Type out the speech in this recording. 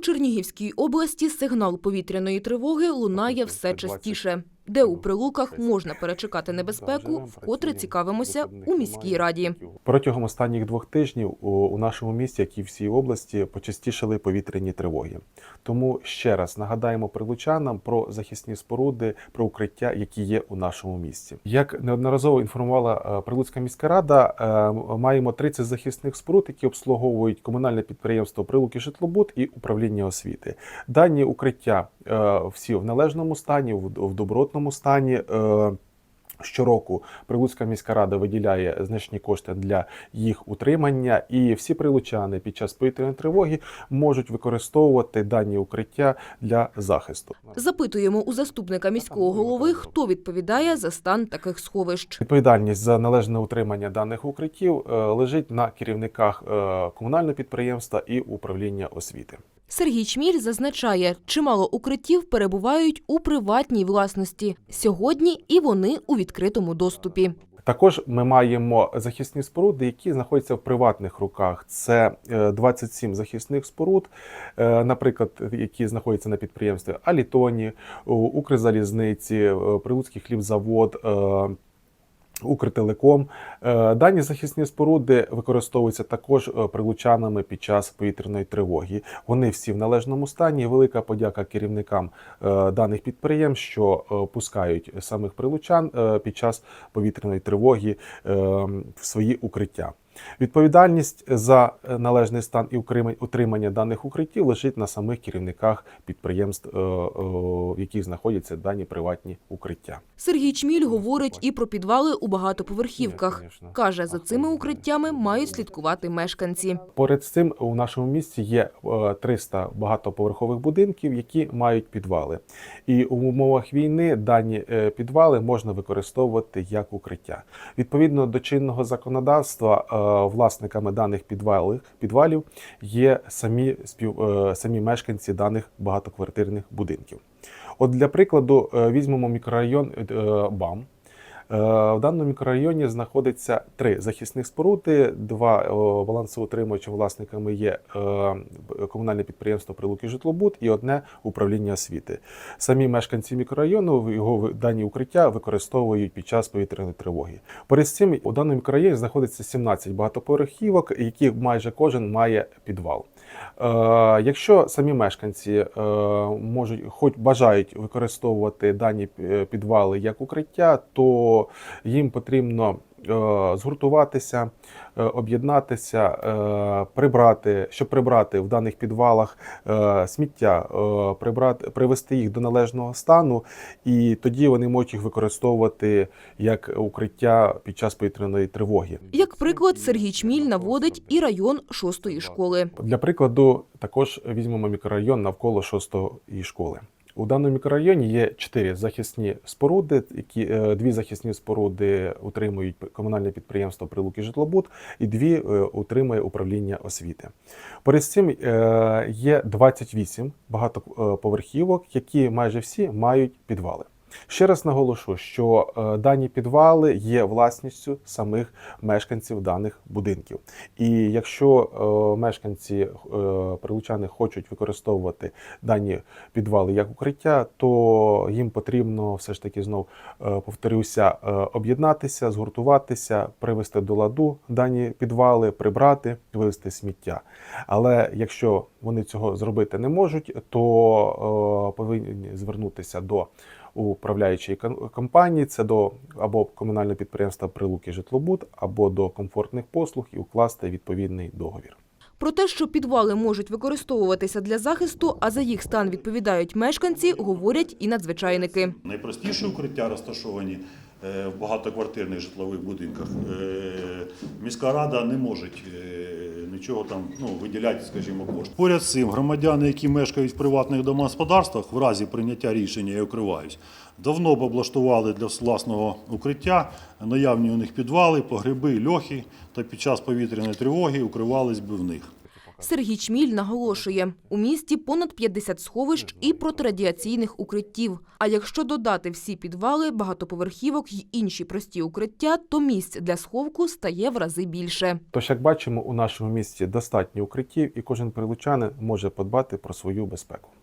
Чернігівській області сигнал повітряної тривоги лунає все частіше. Де у прилуках можна перечекати небезпеку, вкотре цікавимося у міській раді. Протягом останніх двох тижнів у, нашому місті, як і всій області, почастішали повітряні тривоги. Тому ще раз нагадаємо прилучанам про захисні споруди, про укриття, які є у нашому місті. Як неодноразово інформувала е, Прилуцька міська рада, е, маємо 30 захисних споруд, які обслуговують комунальне підприємство Прилуки Житлобуд і управління освіти. Дані укриття е, всі в належному стані, в добротному стані. Щороку Прилуцька міська рада виділяє значні кошти для їх утримання, і всі прилучани під час повітряної тривоги можуть використовувати дані укриття для захисту. Запитуємо у заступника міського голови, хто відповідає за стан таких сховищ. Відповідальність за належне утримання даних укриттів е, лежить на керівниках е, комунального підприємства і управління освіти. Сергій Чміль зазначає, чимало укриттів перебувають у приватній власності сьогодні, і вони у відкритому доступі. Також ми маємо захисні споруди, які знаходяться в приватних руках. Це е, 27 захисних споруд, е, наприклад, які знаходяться на підприємстві Алітоні, Укрзалізниці, е, Прилуцький хлібзавод. Укртелеком Е, дані захисні споруди використовуються також е, прилучанами під час повітряної тривоги. Вони всі в належному стані. Велика подяка керівникам е, даних підприємств, що пускають самих прилучан під час повітряної тривоги в свої укриття. Відповідальність за е, належний стан і утримання даних укриттів лежить на самих керівниках підприємств, е, е, в яких знаходяться дані приватні укриття. Сергій Чміль говорить і про підвали у багатоповерхівках. Каже, за цими укриттями мають слідкувати мешканці. Поряд з цим у нашому місті є е, 300 багатоповерхових будинків, які мають підвали. І у умовах війни дані підвали можна використовувати як укриття. Відповідно до чинного законодавства, власниками даних підвалів, підвалів є самі спів, е, самі мешканці даних багатоквартирних будинків. От для прикладу, е, візьмемо мікрорайон е, БАМ. Е, В даному мікрорайоні знаходиться три захисних споруди. Два о, балансоутримувачі власниками є е, комунальне підприємство Прилуки Житлобуд і одне управління освіти. Самі мешканці мікрорайону його дані укриття використовують під час повітряної тривоги. Поряд з цим у даному мікрорайоні знаходиться 17 багатоповерхівок, які майже кожен має підвал. Е, якщо самі мешканці е, можуть, хоч бажають використовувати дані е, підвали як укриття, то їм потрібно е, згуртуватися, е, об'єднатися, е, прибрати, щоб прибрати в даних підвалах сміття, прибрати, привести їх до належного стану, і тоді вони можуть їх використовувати як укриття під час повітряної тривоги. Як приклад, Сергій Чміль наводить і район шостої школи. Для прикладу, також візьмемо мікрорайон навколо шостої школи. У даному мікрорайоні є чотири захисні споруди, які е, дві захисні споруди утримують комунальне підприємство Прилуки Житлобуд, і дві е, утримує управління освіти. Поряд з цим е, є 28 багатоповерхівок, які майже всі мають підвали. Ще раз наголошу, що е, дані підвали є власністю самих мешканців даних будинків. І якщо е, мешканці е, прилучани хочуть використовувати дані підвали як укриття, то їм потрібно все ж таки знов повторюся, об'єднатися, згуртуватися, привести до ладу дані підвали, прибрати, вивести сміття. Але якщо вони цього зробити не можуть, то повинні звернутися до управляючої кон- компанії, це до або комунального підприємства Прилуки Житлобуд, або до комфортних послуг і укласти відповідний договір. Про те, що підвали можуть використовуватися для захисту, а за їх стан відповідають мешканці, говорять і надзвичайники. Найпростіші укриття розташовані е, в багатоквартирних житлових будинках. Е, Міська рада не може е, чого там ну, виділяти, скажімо, кошти. Поряд з цим громадяни, які мешкають в приватних домогосподарствах, в разі прийняття рішення і укриваюсь, давно б облаштували для власного укриття наявні у них підвали, погреби, льохи, та під час повітряної тривоги укривались би в них. Сергій Чміль наголошує, у місті понад 50 сховищ і протирадіаційних укриттів. А якщо додати всі підвали, багатоповерхівок й інші прості укриття, то місць для сховку стає в рази більше. Тож, як бачимо, у нашому місті достатньо укриттів, і кожен прилучанин може подбати про свою безпеку.